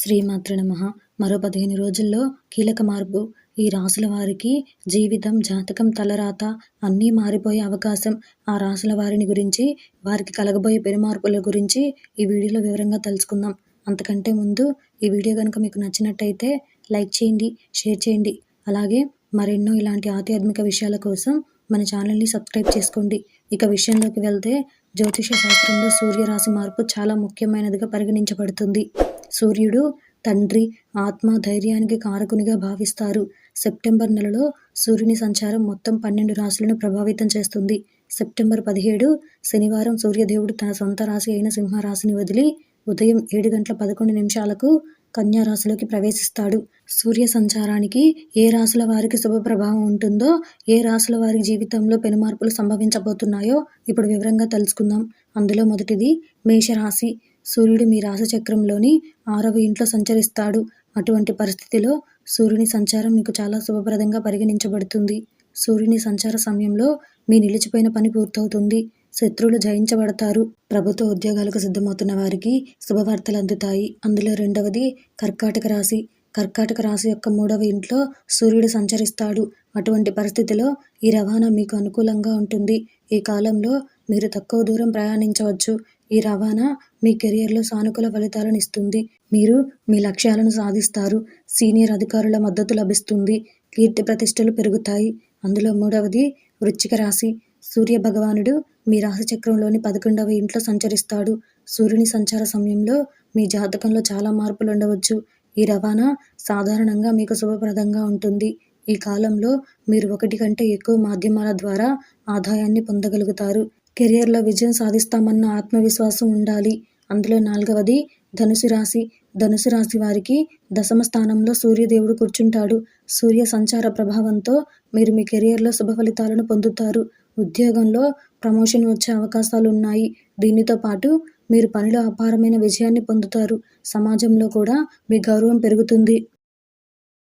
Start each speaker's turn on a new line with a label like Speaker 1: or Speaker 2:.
Speaker 1: శ్రీమాతృ నమః. మరో పదిహేను రోజుల్లో కీలక మార్పు. ఈ రాసుల వారికి జీవితం జాతకం తలరాత అన్నీ మారిపోయే అవకాశం. ఆ రాసుల వారిని గురించి వారికి కలగబోయే పెనుమార్పుల గురించి ఈ వీడియోలో వివరంగా తెలుసుకుందాం. అంతకంటే ముందు ఈ వీడియో కనుక మీకు నచ్చినట్టయితే లైక్ చేయండి షేర్ చేయండి. అలాగే మరెన్నో ఇలాంటి ఆధ్యాత్మిక విషయాల కోసం మన ఛానల్ని సబ్స్క్రైబ్ చేసుకోండి. ఇక విషయంలోకి వెళ్తే జ్యోతిష శాస్త్రంలో సూర్యరాశి మార్పు చాలా ముఖ్యమైనదిగా పరిగణించబడుతుంది. సూర్యుడు తండ్రి ఆత్మ ధైర్యానికి కారకునిగా భావిస్తారు. సెప్టెంబర్ నెలలో సూర్యుని సంచారం మొత్తం పన్నెండు రాశులను ప్రభావితం చేస్తుంది. సెప్టెంబర్ పదిహేడు శనివారం సూర్యదేవుడు తన సొంత రాశి అయిన సింహరాశిని వదిలి ఉదయం ఏడు గంటల పదకొండు నిమిషాలకు కన్యారాశిలోకి ప్రవేశిస్తాడు. సూర్య సంచారానికి ఏ రాశుల వారికి శుభ ప్రభావం ఉంటుందో ఏ రాశుల వారి జీవితంలో పెనుమార్పులు సంభవించబోతున్నాయో ఇప్పుడు వివరంగా తెలుసుకుందాం. అందులో మొదటిది మేషరాశి. సూర్యుడు మీ రాశిచక్రంలోని ఆరవ ఇంట్లో సంచరిస్తాడు. అటువంటి పరిస్థితిలో సూర్యుని సంచారం మీకు చాలా శుభప్రదంగా పరిగణించబడుతుంది. సూర్యుని సంచార సమయంలో మీ నిలిచిపోయిన పని పూర్తవుతుంది. శత్రువులు జయించబడతారు. ప్రభుత్వ ఉద్యోగాలకు సిద్ధమవుతున్న వారికి శుభవార్తలు అందుతాయి. అందులో రెండవది కర్కాటక రాశి. కర్కాటక రాశి యొక్క మూడవ ఇంట్లో సూర్యుడు సంచరిస్తాడు. అటువంటి పరిస్థితిలో ఈ రవాణా మీకు అనుకూలంగా ఉంటుంది. ఈ కాలంలో మీరు తక్కువ దూరం ప్రయాణించవచ్చు. ఈ రవాణా మీ కెరియర్లో సానుకూల ఫలితాలను ఇస్తుంది. మీరు మీ లక్ష్యాలను సాధిస్తారు. సీనియర్ అధికారుల మద్దతు లభిస్తుంది. కీర్తి ప్రతిష్టలు పెరుగుతాయి. అందులో మూడవది వృచ్చిక రాశి. సూర్య భగవానుడు మీ రాశి చక్రంలోని పదకొండవ ఇంట్లో సంచరిస్తాడు. సూర్యుని సంచార సమయంలో మీ జాతకంలో చాలా మార్పులు ఉండవచ్చు. ఈ రవాణా సాధారణంగా మీకు శుభప్రదంగా ఉంటుంది. ఈ కాలంలో మీరు ఒకటి కంటే ఎక్కువ మాధ్యమాల ద్వారా ఆదాయాన్ని పొందగలుగుతారు. కెరియర్లో విజయం సాధిస్తామన్న ఆత్మవిశ్వాసం ఉండాలి. అందులో నాలుగవది ధనుసు రాశి. ధనుసు రాశి వారికి దశమ స్థానంలో సూర్యదేవుడు కూర్చుంటాడు. సూర్య సంచార ప్రభావంతో మీరు మీ కెరియర్లో శుభ ఫలితాలను పొందుతారు. ఉద్యోగంలో ప్రమోషన్ వచ్చే అవకాశాలు ఉన్నాయి. దీనితో పాటు మీరు పనిలో అపారమైన విజయాన్ని పొందుతారు. సమాజంలో కూడా మీ గౌరవం పెరుగుతుంది.